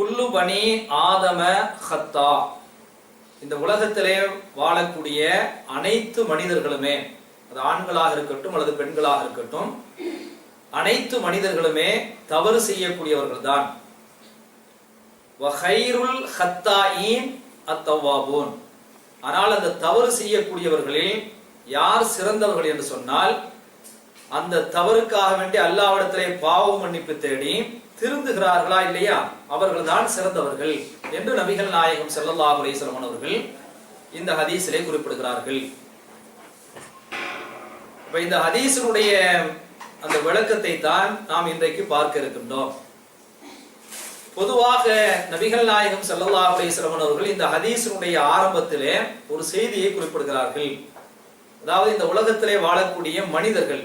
குல்லு பனி ஆதம ஹத்தா. இந்த உலகத்திலே வாழக்கூடிய அனைத்து மனிதர்களுமே அது ஆண்களாக இருக்கட்டும் அல்லது பெண்களாக இருக்கட்டும் அனைத்து மனிதர்களுமே தவறு செய்யக்கூடியவர்கள் தான் வஹைருல் ஹத்தாயின் ஆனால் அந்த தவறு செய்யக்கூடியவர்களில் யார் சிறந்தவர்கள் என்று சொன்னால் அந்த தவறுக்காக வேண்டி அல்லாவிடத்திலே பாவம் மன்னிப்பு தேடி திருந்துகிறார்களா இல்லையா? அவர்கள் தான் சிறந்தவர்கள் என்று நபிகள் நாயகம் செல்லல்லா அலைஹி அவர்கள் இந்த ஹதீஸிலே குறிப்பிடுகிறார்கள். இப்ப இந்த ஹதீஸினுடைய அந்த விளக்கத்தை தான் நாம் இன்றைக்கு பார்க்க இருக்கின்றோம். பொதுவாக நபிகள் நாயகம் செல்லல்லா அலைஹி அவர்கள் இந்த ஹதீஸினுடைய ஆரம்பத்திலே ஒரு செய்தியை குறிப்பிடுகிறார்கள். அதாவது இந்த உலகத்திலே வாழக்கூடிய மனிதர்கள்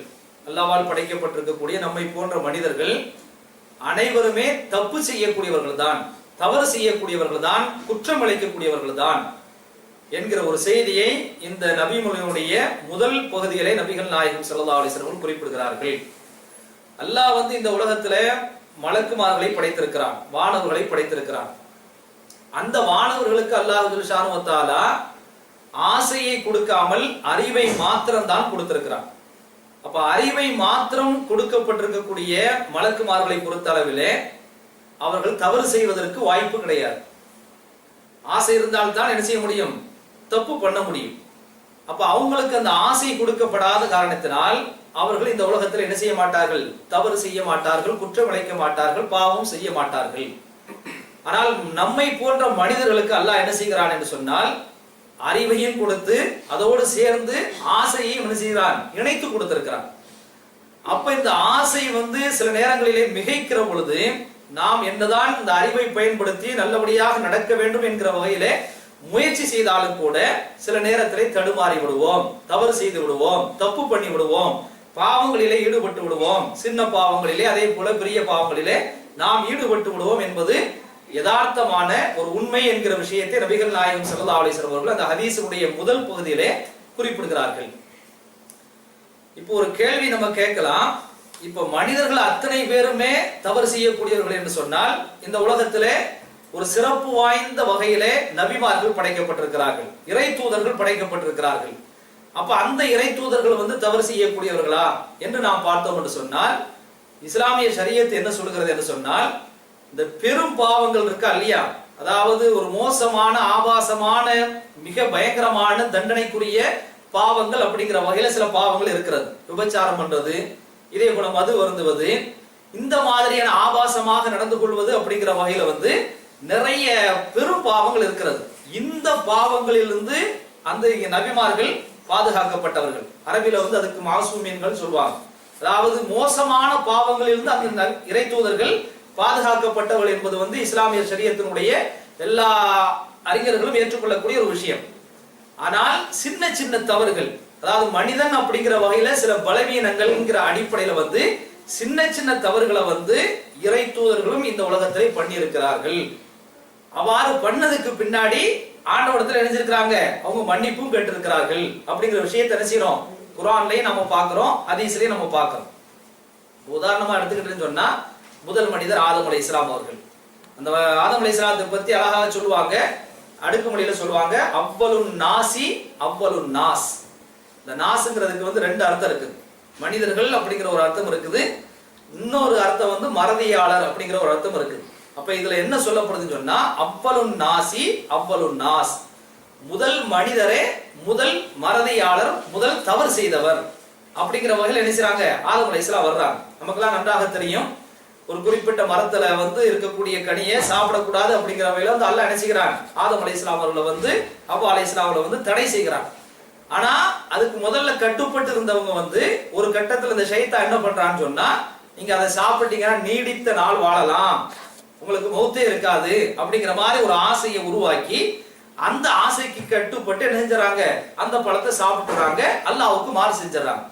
அல்லாவால் படைக்கப்பட்டிருக்கக்கூடிய நம்மை போன்ற மனிதர்கள் அனைவருமே தப்பு செய்யக்கூடியவர்கள் தான் தவறு செய்யக்கூடியவர்கள் தான் குற்றம் அளிக்கக்கூடியவர்கள் தான் என்கிற ஒரு செய்தியை இந்த நபிமொழியினுடைய முதல் பகுதிகளை நபிகள் நாயகம் செல்லா அலைஹி குறிப்பிடுகிறார்கள். அல்லாஹ் வந்து இந்த உலகத்துல மலக்குமார்களை படைத்திருக்கிறான் வானவர்களை படைத்திருக்கிறான். அந்த வானவர்களுக்கு அல்லாஹ் ஆசையை கொடுக்காமல் அறிவை மாத்திரம்தான் கொடுத்திருக்கிறான். அப்ப அறிவை மாத்திரம் கொடுக்கப்பட்டிருக்கக்கூடிய மலக்குமார்களை பொறுத்த அளவிலே அவர்கள் தவறு செய்வதற்கு வாய்ப்பு கிடையாது. ஆசை இருந்தால் தான் என்ன செய்ய முடியும்? தப்பு பண்ண முடியும். அப்ப அவங்களுக்கு அந்த ஆசை கொடுக்கப்படாத காரணத்தினால் அவர்கள் இந்த உலகத்தில் என்ன செய்ய மாட்டார்கள்? தவறு செய்ய மாட்டார்கள் குற்றம் இழைக்க மாட்டார்கள் பாவம் செய்ய மாட்டார்கள். ஆனால் நம்மை போன்ற மனிதர்களுக்கு அல்லாஹ் என்ன செய்கிறான் என்று சொன்னால் அறிவையும் கொடுத்து அதோடு சேர்ந்து ஆசையையும் என்ன செய்கிறான் இணைத்து கொடுத்திருக்கிறான். அப்ப இந்த ஆசை வந்து சில நேரங்களிலே மிகைக்கிற பொழுது நாம் என்னதான் இந்த அறிவை பயன்படுத்தி நல்லபடியாக நடக்க வேண்டும் என்கிற வகையிலே முயற்சி செய்தாலும் கூட சில நேரத்திலே தடுமாறி விடுவோம் தவறு செய்து விடுவோம் தப்பு பண்ணி விடுவோம் பாவங்களிலே ஈடுபட்டு விடுவோம். சின்ன பாவங்களிலே அதே போல பெரிய பாவங்களிலே நாம் ஈடுபட்டு விடுவோம் என்பது யதார்த்தமான ஒரு உண்மை என்கிற விஷயத்தை நபிகள் நாயகம் சல்லா அலிஸ்வரம் அவர்கள் அந்த ஹதீஸுடைய முதல் பகுதியிலே குறிப்பிடுகிறார்கள். இப்போ ஒரு கேள்வி நம்ம கேட்கலாம். இப்போ மனிதர்கள் அத்தனை பேருமே தவறு செய்யக்கூடியவர்கள் என்று சொன்னால் இந்த உலகத்திலே ஒரு சிறப்பு வாய்ந்த வகையிலே நபிமார்கள் படைக்கப்பட்டிருக்கிறார்கள். இறை தூதர்கள் படைக்கப்பட்டிருக்கிறார்கள். அப்ப அந்த இறை தூதர்கள் வந்து தவறு செய்யக்கூடியவர்களா என்று நாம் பார்த்தோம் என்று சொன்னால் இஸ்லாமிய ஷரியத் என்ன சொல்கிறது என்று சொன்னால் இந்த பெரும் பாவங்கள் இருக்கா இல்லையா? அதாவது ஒரு மோசமான ஆபாசமான மிக பயங்கரமான தண்டனைக்குரிய பாவங்கள் அப்படிங்கிற வகையில சில பாவங்கள் இருக்கிறது. விபச்சாரம் பண்றது இதே போல மது வருந்துவது இந்த மாதிரியான ஆபாசமாக நடந்து கொள்வது அப்படிங்கிற வகையில வந்து நிறைய பெரும் பாவங்கள் இருக்கிறது. இந்த பாவங்களிலிருந்து அந்த நபிமார்கள் பாதுகாக்கப்பட்டவர்கள். அரபில வந்து அதுக்கு மாசூமியன்கள் சொல்லுவாங்க அதாவது மோசமான பாவங்களிலிருந்து அந்த ந- இறை தூதர்கள் பாதுகாக்கப்பட்டவர்கள் என்பது வந்து இஸ்லாமிய சரியத்தினுடைய எல்லா அறிஞர்களும் ஏற்றுக்கொள்ளக்கூடிய ஒரு விஷயம். ஆனால் சின்ன சின்ன தவறுகள் அதாவது மனிதன் அப்படிங்கிற வகையில சில பலவீனங்கள்ங்கிற அடிப்படையில வந்து சின்ன சின்ன தவறுகளை வந்து இறை தூதர்களும் இந்த உலகத்திலே பண்ணியிருக்கிறார்கள். அவ்வாறு பண்ணதுக்கு பின்னாடி ஆண்டவடத்தில் இணைஞ்சிருக்கிறாங்க அவங்க மன்னிப்பும் கேட்டிருக்கிறார்கள் அப்படிங்கிற விஷயத்தை நினைச்சிடும் குரான்லயும் நம்ம பாக்குறோம் ஹதீஸ்லயும் நம்ம பாக்குறோம் உதாரணமா எடுத்துக்கிட்டேன்னு சொன்னா முதல் மனிதர் ஆதம் அலை இஸ்லாம் அவர்கள். அந்த ஆதம் அலை இஸ்லாத்தை பத்தி அழகாக சொல்லுவாங்க. அடுக்குமொழியில சொல்லுவாங்க அவ்வளுன் நாசி அவ்வளுன் நாஸ். இந்த நாசுங்கிறதுக்கு வந்து ரெண்டு அர்த்தம் இருக்குது மனிதர்கள் அப்படிங்கிற ஒரு அர்த்தம் இருக்குது. இன்னொரு அர்த்தம் வந்து மறதியாளர் அப்படிங்கிற ஒரு அர்த்தம் இருக்குது அப்ப இதுல என்ன சொல்லப்படுதுன்னு சொன்னா அவ்வளுன் நாசி அவ்வளுன் நாஸ். முதல் மனிதரே முதல் மறதியாளர் முதல் தவறு செய்தவர். அப்படிங்கிற வகையில் என்ன செய்யறாங்க ஆதம் அலைஹிஸ்ஸலாம் வர்றாங்க. நமக்கெல்லாம் நன்றாக தெரியும். ஒரு குறிப்பிட்ட மரத்துல வந்து இருக்கக்கூடிய கனியை சாப்பிடக்கூடாது அப்படிங்கிற வகையில வந்து அல்லாஹ் நினைச்சுக்கிறாங்க செய்கிறான்? ஆதம் அலைஹிஸ்ஸலாம் அவர்களை வந்து அவ்வா அலைஹிஸ்ஸலாம் அவர்களை வந்து தடை செய்கிறான். ஆனா அதுக்கு முதல்ல கட்டுப்பட்டு இருந்தவங்க வந்து ஒரு கட்டத்துல இந்த ஷைத்தா என்ன பண்றான்னு சொன்னா நீங்க அதை சாப்பிட்டீங்கன்னா நீடித்த நாள் வாழலாம். உங்களுக்கு மௌத்தே இருக்காது. அப்படிங்கிற மாதிரி ஒரு ஆசையை உருவாக்கி அந்த ஆசைக்கு கட்டுப்பட்டு என்ன அந்த பழத்தை சாப்பிட்டுறாங்க. அல்லாவுக்கு மாறு செஞ்சிடறாங்க.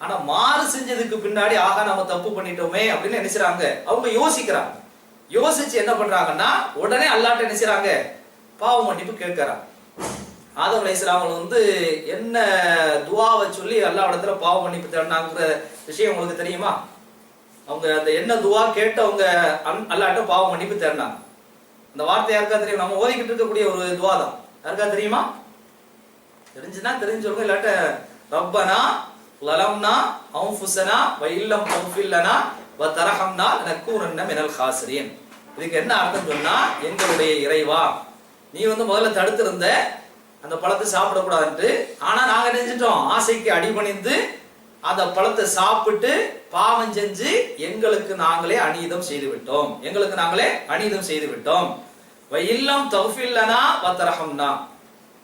ஆனா மாறு செஞ்சதுக்கு பின்னாடி ஆகா நம்ம தப்பு பண்ணிட்டோமே அப்படின்னு நினைச்சாங்க அவங்க யோசிக்கிறாங்க. யோசிச்சு என்ன பண்றாங்கன்னா உடனே அல்லாட்ட நினைச்சாங்க பாவ மன்னிப்பு கேட்கறாங்க. ஆதம் அலைஹிஸ்ஸலாம் வந்து என்ன துவாவை சொல்லி எல்லா இடத்துல பாவ மன்னிப்பு தேடினாங்கிற விஷயம் உங்களுக்கு தெரியுமா? அவங்க அந்த என்ன துவா கேட்டு அவங்க அன்- அல்லாஹ்ட்ட பாவ மன்னிப்பு தேடினாங்க இந்த வார்த்தை யாருக்கா தெரியும்? நம்ம ஓதிக்கிட்டு இருக்கக்கூடிய ஒரு துவா தான் யாருக்கா தெரியுமா? தெரிஞ்சுன்னா தெரிஞ்சவங்க இல்லாட்ட ரப்பனா லலம்னா அவுஃபுசனா வ இல்லம் வ தரஹம்னா நக்கூரன்ன மினல் ஹாசிரியன் இதுக்கு என்ன அர்த்தம் சொன்னா எங்களுடைய இறைவா நீ வந்து முதல்ல தடுத்திருந்த அந்த பழத்தை சாப்பிடக்கூடாதுன்ட்டு ஆனா நாங்க நினைச்சிட்டோம் ஆசைக்கு அடிபணிந்து அந்த பழத்தை சாப்பிட்டு பாவம் செஞ்சு எங்களுக்கு நாங்களே அநீதம் செய்து விட்டோம் எங்களுக்கு நாங்களே அநீதம் செய்து விட்டோம் வயில்லம் தௌஃபில்லனா தஃபில்லனா வ தரஹம்னா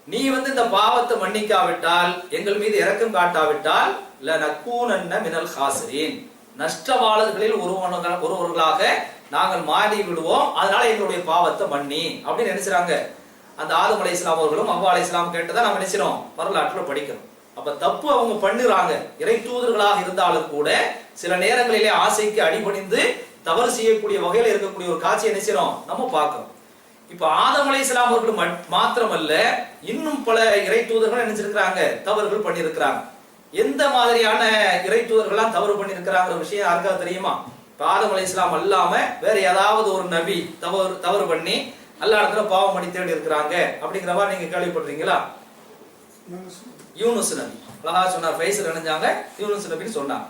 நீ வந்து இந்த பாவத்தை மன்னிக்காவிட்டால் எங்கள் மீது இறக்கம் காட்டாவிட்டால் லனக்கூனன்ன மினல் ஹாசிரீன். நஷ்டவாளர்களில் ஒருவன ஒருவர்களாக நாங்கள் மாறி விடுவோம். அதனால எங்களுடைய பாவத்தை மன்னி. அப்படின்னு நினைச்சாங்க அந்த ஆதம் அலை இஸ்லாம் அவர்களும் அவ்வா அலை இஸ்லாம் கேட்டதை நம்ம நினைச்சிரோம் வரலாற்றுல படிக்கிறோம். அப்ப தப்பு அவங்க பண்ணுறாங்க. இறை தூதர்களாக இருந்தாலும் கூட சில நேரங்களிலே ஆசைக்கு அடிபணிந்து தவறு செய்யக்கூடிய வகையில இருக்கக்கூடிய ஒரு காட்சியை நினைச்சிரோம் நம்ம பார்க்கிறோம். இப்ப ஆதம் அலை இஸ்லாம் அவர்கள் மாத்திரமல்ல இன்னும் பல இறை தூதர்கள் நினைச்சிருக்கிறாங்க தவறுகள் பண்ணியிருக்கிறாங்க. எந்த மாதிரியான இறை தூதர்கள்லாம் தவறு பண்ணியிருக்கிறாங்கிற விஷயம் யாருக்காவது தெரியுமா? இப்ப ஆதம் அலை இஸ்லாம் அல்லாம வேற ஏதாவது ஒரு நபி தவறு தவறு பண்ணி அல்லா இடத்துல பாவம் பண்ணி தேடி இருக்கிறாங்க அப்படிங்கிற மாதிரி நீங்க கேள்விப்படுறீங்களா யூனுஸ் நபி. அழகா சொன்னார் ஃபைசல் நினைஞ்சாங்க யூனுஸ் நபின்னு சொன்னாங்க.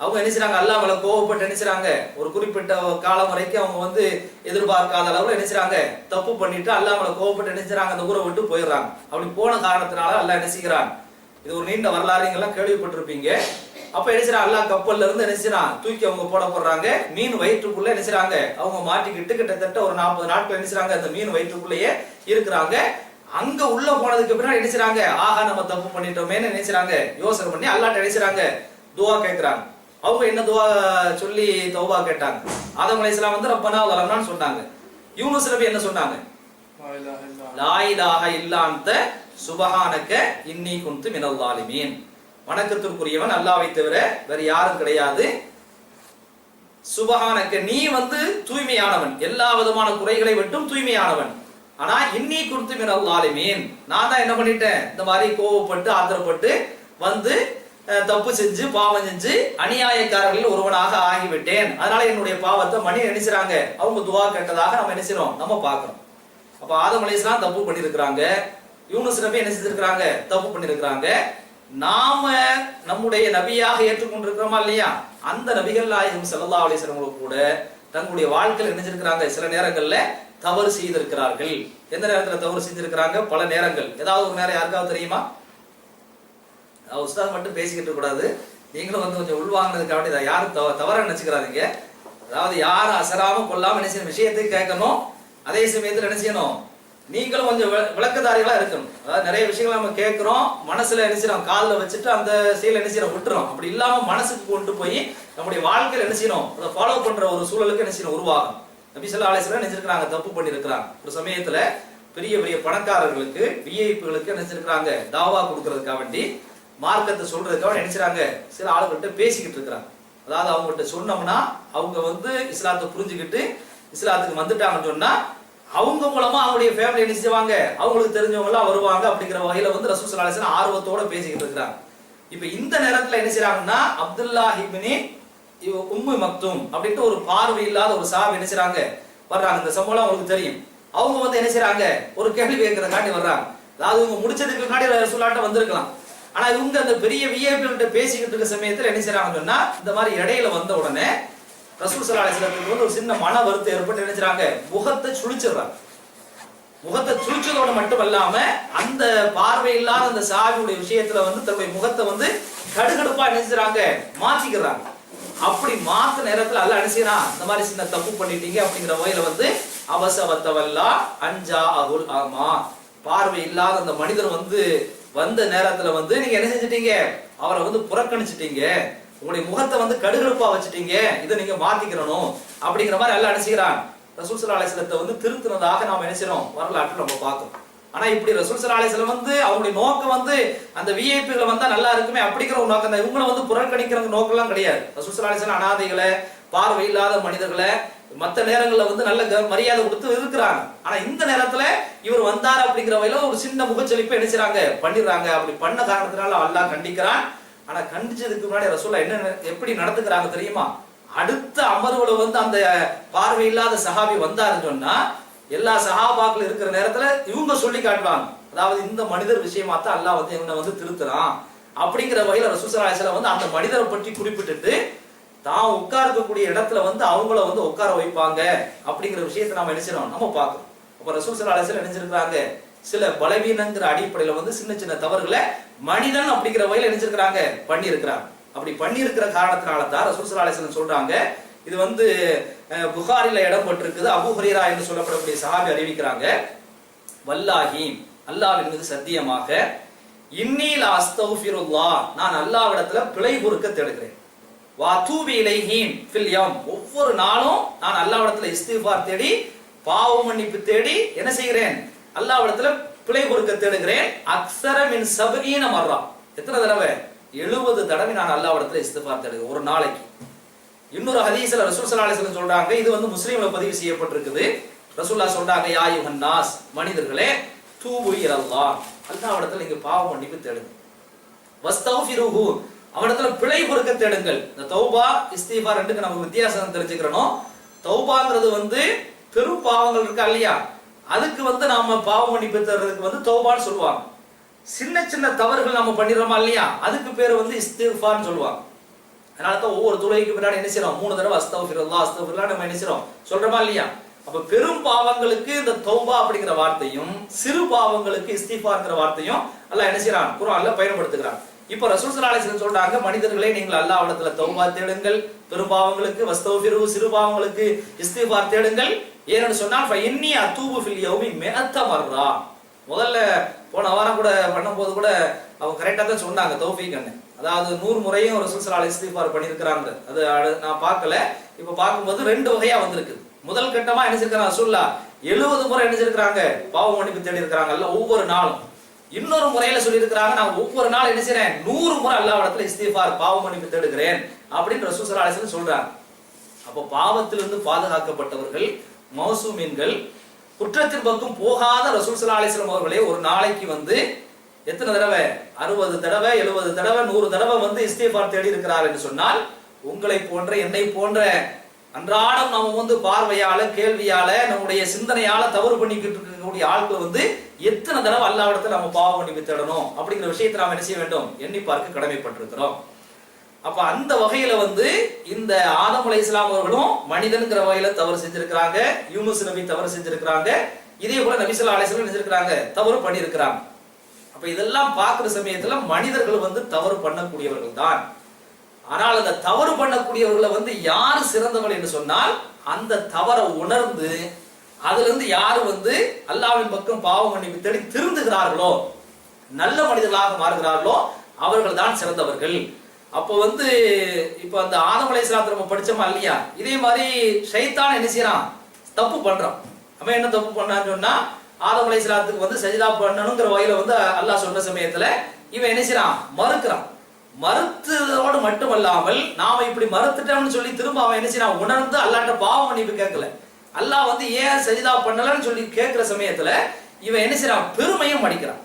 அவங்க என்ன செய்றாங்க அல்லாஹ் மேல கோவப்பட்டு என்ன செய்றாங்க ஒரு குறிப்பிட்ட காலம் வரைக்கும் அவங்க வந்து எதிர்பார்க்காத அளவுல என்ன செய்றாங்க தப்பு பண்ணிட்டு அல்லா மேல கோவப்பட்டு என்ன செய்றாங்க அந்த ஊரை விட்டு போயிடுறாங்க. அப்படி போன காரணத்தினால அல்லா என்ன செய்கிறான்? இது ஒரு நீண்ட வரலாறுங்கெல்லாம் எல்லாம் கேள்விப்பட்டிருப்பீங்க. அப்ப என்ன செய்றான்? அல்லாஹ் கப்பல்ல இருந்து என்ன செய்றான்? தூக்கி அவங்க போட போடுறாங்க மீன் வயிற்றுக்குள்ள என்ன செய்றாங்க? அவங்க மாட்டிக்கிட்டு கிட்டத்தட்ட ஒரு நாற்பது நாட்கள் என்ன செய்றாங்க? அந்த மீன் வயிற்றுக்குள்ளேயே இருக்கிறாங்க. அங்க உள்ள போனதுக்கு பின்னாடி என்ன ஆஹா நம்ம தப்பு பண்ணிட்டோமேன்னு நினைச்சாங்க யோசனை பண்ணி அல்லாட்ட நினைச்சாங்க துவா கேட்கிறாங்க அவங்க என்ன துவா சொல்லி தௌபா கேட்டாங்க. ஆதம் அலைஹிஸ்ஸலாம் வந்து ரப்பனா வலம்னான்னு சொன்னாங்க. யூனுஸ் நபி என்ன சொன்னாங்க? லா இலாஹ இல்லா. அன்த சுபஹானக இன்னி குன்து மினல் ஸாலிமீன். வணக்கத்திற்குரியவன் அல்லாஹ்வை தவிர வேற யாரும் கிடையாது. சுபஹானக்க நீ வந்து தூய்மையானவன். எல்லா விதமான குறைகளை விட்டும் தூய்மையானவன். ஆனா இன்னி குர்த்து மினல் ஸாலிமீன். நான் தான் என்ன பண்ணிட்டேன்? இந்த மாதிரி கோவப்பட்டு ஆத்திரப்பட்டு வந்து தப்பு செஞ்சு பாவம் செஞ்சு அநியாயக்காரர்களில் ஒருவனாக ஆகிவிட்டேன். அதனால என்னுடைய பாவத்தை மணி நினைச்சுறாங்க. அவங்க துவா கேட்டதாக நம்ம நினைச்சிரோம் நம்ம பார்க்கிறோம். அப்ப ஆதம் அலிஸ்லாம் தப்பு பண்ணியிருக்கிறாங்க யூனுஸ் நபி என்ன செஞ்சிருக்கிறாங்க? தப்பு பண்ணியிருக்கிறாங்க நாம நம்முடைய நபியாக ஏற்றுக்கொண்டிருக்கிறோமா இல்லையா? அந்த நபிகள் நாயகம் செல்லா அலைஹி கூட தங்களுடைய வாழ்க்கையில் நினைச்சிருக்கிறாங்க சில நேரங்கள்ல தவறு செய்திருக்கிறார்கள். எந்த நேரத்துல தவறு செஞ்சிருக்கிறாங்க? பல நேரங்கள். ஏதாவது ஒரு நேரம் யாருக்காவது தெரியுமா? உஸ்தாத் மட்டும் பேசிக்கிட்டு கூடாது நீங்களும் வந்து கொஞ்சம் உள்வாங்கினதுக்காக இதை யாரும் தவ- தவற நினைச்சுக்கிறாதீங்க அதாவது யாரும் அசராம கொல்லாம என்ன செய்யணும்? விஷயத்தை கேட்கணும். அதே சமயத்தில் என்ன செய்யணும்? நீங்களும் கொஞ்சம் வி- விளக்கதாரிகளா இருக்கணும். அதாவது நிறைய விஷயங்கள் நம்ம கேட்கிறோம். மனசுல என்ன காலில் வச்சுட்டு அந்த செயலை என்ன விட்டுறோம். அப்படி இல்லாம மனசுக்கு கொண்டு போய் நம்முடைய வாழ்க்கையில என்ன செய்யணும்? அதை ஃபாலோ பண்ற ஒரு சூழலுக்கு என்ன உருவாகும் நபி சொல்லா அலிஸ்லாம் நினைச்சிருக்கிறாங்க தப்பு பண்ணியிருக்கிறாங்க ஒரு சமயத்துல பெரிய பெரிய பணக்காரர்களுக்கு விஐபிகளுக்கு நினைச்சிருக்கிறாங்க தாவா கொடுக்கறதுக்காக வேண்டி மார்க்கத்தை சொல்றதுக்காக நினைச்சாங்க சில ஆளுகிட்ட பேசிக்கிட்டு இருக்கிறாங்க. அதாவது அவங்ககிட்ட சொன்னோம்னா அவங்க வந்து இஸ்லாத்தை புரிஞ்சுக்கிட்டு இஸ்லாத்துக்கு வந்துட்டாங்கன்னு சொன்னா அவங்க மூலமா அவங்களுடைய ஃபேமிலி என்ன செய்வாங்க? அவங்களுக்கு தெரிஞ்சவங்க எல்லாம் வருவாங்க அப்படிங்கிற வகையில வந்து ரசூல் ஸல்லல்லாஹு ஆர்வத்தோட பேசிக்கிட்டு இருக்கிறாங்க. இப்ப இந்த நேரத்துல என்ன செய்யறாங்கன்னா அப்துல்லா ஹிபினி உம்மு மக்தும் அப்படின்ட்டு ஒரு பார்வை இல்லாத ஒரு சாவு என்ன செய்யறாங்க வர்றாங்க. இந்த சம்பவம் அவங்களுக்கு தெரியும். அவங்க வந்து என்ன செய்யறாங்க ஒரு கேள்வி கேட்கறதுக்காண்டி வர்றாங்க. அதாவது இவங்க முடிச்சதுக்கு முன்னாடி சொல்லாட்ட வந்திருக்கலாம். ஆனா இவங்க அந்த பெரிய விஐபி பேசிக்கிட்டு இருக்க சமயத்துல என்ன செய்யறாங்க சொன்னா இந்த மாதிரி இடையில வந்த உடனே ரசூல் சலா அலிஸ்லாத்துக்கு வந்து ஒரு சின்ன மன வருத்தம் ஏற்பட்டு நினைச்சாங்க முகத்தை சுழிச்சிடுறாங்க. முகத்தை சுழிச்சதோட மட்டும் இல்லாம அந்த பார்வை இல்லாத அந்த சாவியுடைய விஷயத்துல வந்து தன்னுடைய முகத்தை வந்து கடுகடுப்பா நினைச்சுறாங்க மாத்திக்கிறாங்க. அப்படி மாத்த நேரத்துல அல்ல அனுசினா இந்த மாதிரி சின்ன தப்பு பண்ணிட்டீங்க அப்படிங்கிற வகையில வந்து அவசவத்தவல்லா அஞ்சா அகுல் ஆமா பார்வை இல்லாத அந்த மனிதர் வந்து வந்த நேரத்துல வந்து நீங்க என்ன செஞ்சிட்டீங்க? அவரை வந்து புறக்கணிச்சிட்டீங்க. உங்களுடைய முகத்தை வந்து கடுகடுப்பா வச்சுட்டீங்க. இதை நீங்க மாத்திக்கிறணும் அப்படிங்கிற மாதிரி எல்லாம் அடிச்சுக்கிறான் ரசூல் சலா அலிஸ்லத்தை வந்து திருத்தினதாக நாம் என்ன வரலாற்று நம்ம பார்க்கும் ஆனா இப்படி ரசூல் சலா அலிஸ்லம் வந்து அவங்களுடைய நோக்கம் வந்து அந்த விஐபிகளை வந்தா நல்லா இருக்குமே அப்படிங்கிற ஒரு நோக்கம் தான். இவங்களை வந்து புறக்கணிக்கிற நோக்கம்லாம் கிடையாது. ரசூல் சலா அலிஸ்லம் அனாதைகளை பார்வை இல்லாத மனிதர்களை மற்ற நேரங்களில் வந்து நல்ல க- மரியாதை கொடுத்து இருக்கிறாங்க. ஆனா இந்த நேரத்துல இவர் வந்தார் அப்படிங்கிற வகையில ஒரு சின்ன முகச்சலிப்பை என்ன பண்ணிடுறாங்க. அப்படி பண்ண காரணத்தினால அல்லாஹ் கண்டிக்கிறான். ஆனா கண்டிச்சதுக்கு முன்னாடி ரசூல்லா என்ன எப்படி நடந்துக்கிறாங்க தெரியுமா? அடுத்த அமர்வுல வந்து அந்த பார்வை இல்லாத சஹாபி வந்தாருன்னு சொன்னா எல்லா சஹாபாக்கள் இருக்கிற நேரத்துல இவங்க சொல்லி காட்டுவாங்க. அதாவது இந்த மனிதர் விஷயமா தான் அல்லாஹ் வந்து என்னை வந்து திருத்துறான். அப்படிங்கிற வகையில ரசூசலாசல வந்து அந்த மனிதரை பற்றி குறிப்பிட்டுட்டு தான் உட்கார்க்கக்கூடிய இடத்துல வந்து அவங்கள வந்து உட்கார வைப்பாங்க அப்படிங்கிற விஷயத்தை நம்ம நினைச்சிடும் நம்ம பார்க்கணும் அப்ப ரசூல் சில அலிஸ்லாம் நினைச்சிருக்கிறாங்க சில பலவீனங்கிற அடிப்படையில வந்து சின்ன சின்ன தவறுகளை மனிதன் அப்படிங்கிற வகையில நினைச்சிருக்கிறாங்க பண்ணியிருக்கிறாங்க. அப்படி பண்ணியிருக்கிற காரணத்தினால தான் ரசூல் சில அலிஸ்லாம் சொல்றாங்க இது வந்து புகாரில இடம் பட்டிருக்குது அபு ஹுரீரா என்று சொல்லப்படக்கூடிய சஹாபி அறிவிக்கிறாங்க வல்லாஹீம் அல்லாஹ்வின் மீது சத்தியமாக இன்னில் அஸ்தௌஃபிருல்லா நான் அல்லாஹ்விடத்துல பிழை பொறுக்க தேடுகிறேன். வா தூபி இலைஹீம் ஃபில் ஒவ்வொரு நாளும் நான் அல்லாஹ்விடத்துல இஸ்திஃபார் தேடி பாவ மன்னிப்பு தேடி என்ன செய்கிறேன்? அல்லாஹ்விடத்துல பிழை கொடுக்க தேடுகிறேன். அக்ஸர மின் சபரீன மர்றான் எத்தனை தடவை? எழுபது தடவை நான் அல்லாஹ்விடத்துல இஸ்திஃபார் தேடுகிறேன். ஒரு நாளைக்கு. இன்னொரு ஹதீஸ்ல ரசூல் ஸல்லல்லாஹு சொல்றாங்க இது வந்து முஸ்லீம்ல பதிவு செய்யப்பட்டிருக்குது. ரசூல்லா சொல்றாங்க யாயுகன் நாஸ் மனிதர்களே தூபு இலல்லாஹ். அல்லாஹ்விடத்துல நீங்க பாவ மன்னிப்பு தேடுங்க. வஸ்தக்ஃபிருஹு அவனிடத்துல பிழை பொறுக்க தேடுங்கள். இந்த தௌபா இஸ்தீஃபா ரெண்டுக்கு நம்ம வித்தியாசம் தெரிஞ்சுக்கிறணும். தௌபாங்கிறது வந்து பெரும் பாவங்கள் இருக்கா இல்லையா? அதுக்கு வந்து நாம பாவ மன்னிப்பு தர்றதுக்கு வந்து தௌபான்னு சொல்லுவாங்க. சின்ன சின்ன தவறுகள் நம்ம பண்ணிடுறோமா இல்லையா? அதுக்கு பேர் வந்து இஸ்திஃபான்னு சொல்லுவாங்க. அதனால தான் ஒவ்வொரு துளைக்கு பின்னாடி என்ன செய்யறோம்? மூணு தடவை அஸ்தஃபிருல்லா அஸ்தஃபிருல்லா நம்ம என்ன செய்யறோம்? சொல்றோமா இல்லையா? அப்ப பெரும் பாவங்களுக்கு இந்த தௌபா அப்படிங்கிற வார்த்தையும் சிறு பாவங்களுக்கு இஸ்திஃபாங்கிற வார்த்தையும் எல்லாம் என்ன செய்யறான்? குரான்ல பயன்படுத்துகிறான். இப்போ ரசூல் ஸல்லல்லாஹு சொல்றாங்க மனிதர்களே நீங்கள் அல்லாஹ்விடத்துல தௌபா தேடுங்கள் பெரும்பாவங்களுக்கு பாவங்களுக்கு வஸ்தஃபிரு சிறுபாவங்களுக்கு தேடுங்கள். ஏன்னு சொன்னால் ஃப இன்னி அத்தூபு ஃபில் யௌமி மேத்த மர்ரா. முதல்ல போன வாரம் கூட பண்ணும்போது கூட அவங்க கரெக்டாக தான் சொன்னாங்க தௌஃபீக் அண்ணன் அதாவது நூறு முறையும் ரசூல் சுல்சலால் இஸ்திபார் பண்ணியிருக்கிறாங்க. அது அடு- நான் பார்க்கல. இப்போ பார்க்கும்போது ரெண்டு வகையா வந்திருக்கு. முதல் கட்டமா என்ன செய்யறாங்க ரசூல்லா எழுபது முறை என்ன செய்யறாங்க பாவ மன்னிப்பு தேடி இருக்கிறாங்கல்ல ஒவ்வொரு நாளும். இன்னொரு முறையில சொல்லியிருக்கிறாங்க நான் ஒவ்வொரு நாள் என்ன நூறு முறை அல்லா இடத்துல இஸ்திஃபார் பாவ மன்னிப்பு தேடுகிறேன் அப்படின்னு ரசூல் ஸல்லல்லாஹு சொல்றாங்க. அப்போ பாவத்திலிருந்து பாதுகாக்கப்பட்டவர்கள் மௌசூமீன்கள் குற்றத்தின் பக்கம் போகாத ரசூல் ஸல்லல்லாஹு அவர்களே ஒரு நாளைக்கு வந்து எத்தனை தடவை? அறுபது தடவை எழுபது தடவை நூறு தடவை வந்து இஸ்திஃபார் தேடி இருக்கிறார் என்று சொன்னால் உங்களை போன்ற என்னை போன்ற அன்றாடம் நம்ம வந்து பார்வையால கேள்வியால நம்முடைய சிந்தனையால தவறு பண்ணிக்கிட்டு இருக்கக்கூடிய ஆட்கள் வந்து எத்தனை தடவை அல்லாவிடத்தில் நம்ம பாவம் பண்ணி தேடணும் அப்படிங்கிற விஷயத்தை நாம் என்ன செய்ய வேண்டும்? எண்ணி பார்க்க கடமைப்பட்டிருக்கிறோம். அப்ப அந்த வகையில வந்து இந்த ஆதம் அலை இஸ்லாம் அவர்களும் மனிதன்கிற வகையில தவறு செஞ்சிருக்கிறாங்க யூமஸ் நபி தவறு செஞ்சிருக்கிறாங்க இதே போல நபிசல்லா அலிஸ்லாம் செஞ்சிருக்கிறாங்க? தவறு பண்ணியிருக்கிறாங்க அப்ப இதெல்லாம் பார்க்குற சமயத்துல மனிதர்கள் வந்து தவறு பண்ணக்கூடியவர்கள் தான். ஆனால் அந்த தவறு பண்ணக்கூடியவர்களை வந்து யார் சிறந்தவர்கள் என்று சொன்னால் அந்த தவறை உணர்ந்து அதுல இருந்து யாரு வந்து அல்லாவின் பக்கம் பாவம் மன்னிப்பு தேடி திருந்துகிறார்களோ நல்ல மனிதர்களாக மாறுகிறார்களோ அவர்கள் தான் சிறந்தவர்கள். அப்போ வந்து இப்போ அந்த ஆதம் அலைஹிஸ்ஸலாத்தை நம்ம படிச்சோமா இல்லையா? இதே மாதிரி ஷைத்தான் என்ன செய்யறான்? தப்பு பண்றான். அவன் என்ன தப்பு பண்ணான்னு சொன்னா ஆதம் அலைஹிஸ்ஸலாத்துக்கு வந்து சஜிதா பண்ணணுங்கிற வகையில வந்து அல்லாஹ் சொன்ன சமயத்துல இவன் என்ன செய்யறான்? மறுக்கிறான். மறுத்ததோடு மட்டுமல்லாமல் நாம இப்படி மறுத்துட்டோம்னு சொல்லி திரும்ப அவன் என்ன செய்யறான்? உணர்ந்து அல்லாட்ட பாவம் மன்னிப்பு கேட்கல. அல்லாஹ் வந்து ஏன் சஜிதா பண்ணலன்னு சொல்லி கேட்கிற சமயத்துல இவன் என்ன செய்யறான் பெருமையும் அடிக்கிறான்.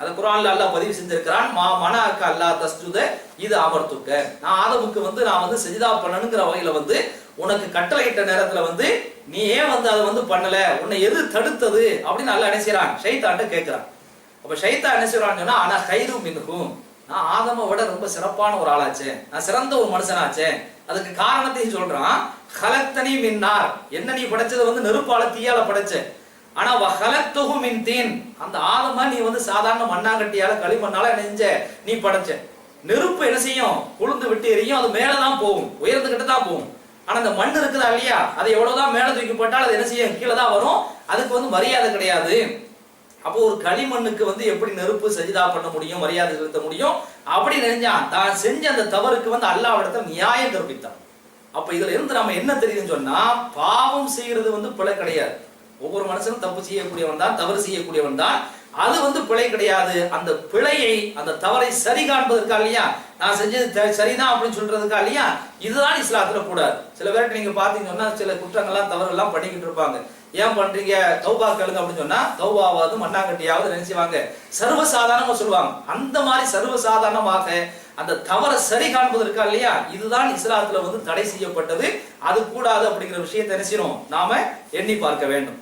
அது குரான்ல அல்லாஹ் பதிவு செஞ்சிருக்கிறான் மா மனாக்க அல்லாஹ் தஸ்துத இது அமர்த்துக்க. நான் ஆதமுக்கு வந்து நான் வந்து சஜிதா பண்ணணுங்கிற வகையில வந்து உனக்கு கட்டளையிட்ட நேரத்துல வந்து நீ ஏன் வந்து அதை வந்து பண்ணல? உன்னை எது தடுத்தது? அப்படின்னு நல்லா என்ன செய்யறான் ஷைத்தான்ட்ட கேட்கிறான். அப்ப ஷைத்தா என்ன செய்யறான்னு சொன்னா ஆனா கைது மின்ஹும். நான் ஆதம விட ரொம்ப சிறப்பான ஒரு ஆளாச்சே நான் சிறந்த ஒரு மனுஷனாச்சேன். அதுக்கு காரணத்தையும் சொல்றான். கலத்தனி மின்னார். என்ன நீ படைச்சது வந்து நெருப்பால தீயால படைச்ச? ஆனா வஹலத்துஹு மின் தீன் அந்த ஆழமா நீ வந்து சாதாரண மண்ணாங்கட்டியால களிமண்ணால நெஞ்ச நீ படைச்ச. நெருப்பு என்ன செய்யும்? கொழுந்து விட்டு எரியும். அது மேலதான் போகும். உயர்ந்துகிட்டு தான் போகும். ஆனா அந்த மண் இருக்குதா இல்லையா? அதை எவ்வளவுதான் மேல தூக்கி போட்டால் அது என்ன செய்யும்? கீழே தான் வரும். அதுக்கு வந்து மரியாதை கிடையாது. அப்போ ஒரு களிமண்ணுக்கு வந்து எப்படி நெருப்பு சஜிதா பண்ண முடியும்? மரியாதை செலுத்த முடியும்? அப்படி நினைஞ்சான் தான் செஞ்ச அந்த தவறுக்கு வந்து அல்லாவிடத்தில் நியாயம் கற்பித்தான். அப்ப இதுல இருந்து நம்ம என்ன தெரியுதுன்னு சொன்னா பாவம் செய்யறது வந்து பிழை கிடையாது. ஒவ்வொரு மனுஷனும் தப்பு செய்யக்கூடியவன் தான் தவறு செய்யக்கூடியவன் தான். அது வந்து பிழை கிடையாது. அந்த பிழையை அந்த தவறை சரி காண்பதற்கா இல்லையா? நான் செஞ்சது சரிதான் அப்படின்னு சொல்றதுக்கா இல்லையா? இதுதான் இஸ்லாத்துல கூடாது சில பேருக்கு நீங்க பாத்தீங்கன்னா சில குற்றங்கள்லாம் தவறுலாம் பண்ணிக்கிட்டு இருப்பாங்க. ஏன் பண்றீங்க? தௌபா கேளுங்க அப்படின்னு சொன்னா தௌபாவாவது மண்ணாங்கட்டியாவது நினைச்சுவாங்க. சர்வசாதாரணமா சொல்லுவாங்க. அந்த மாதிரி சர்வசாதாரணமாக அந்த தவறை சரி காண்பதற்கா இல்லையா? இதுதான் இஸ்லாத்துல வந்து தடை செய்யப்பட்டது. அது கூடாது அப்படிங்கிற விஷயத்தை நினைச்சிடும் நாம எண்ணி பார்க்க வேண்டும்.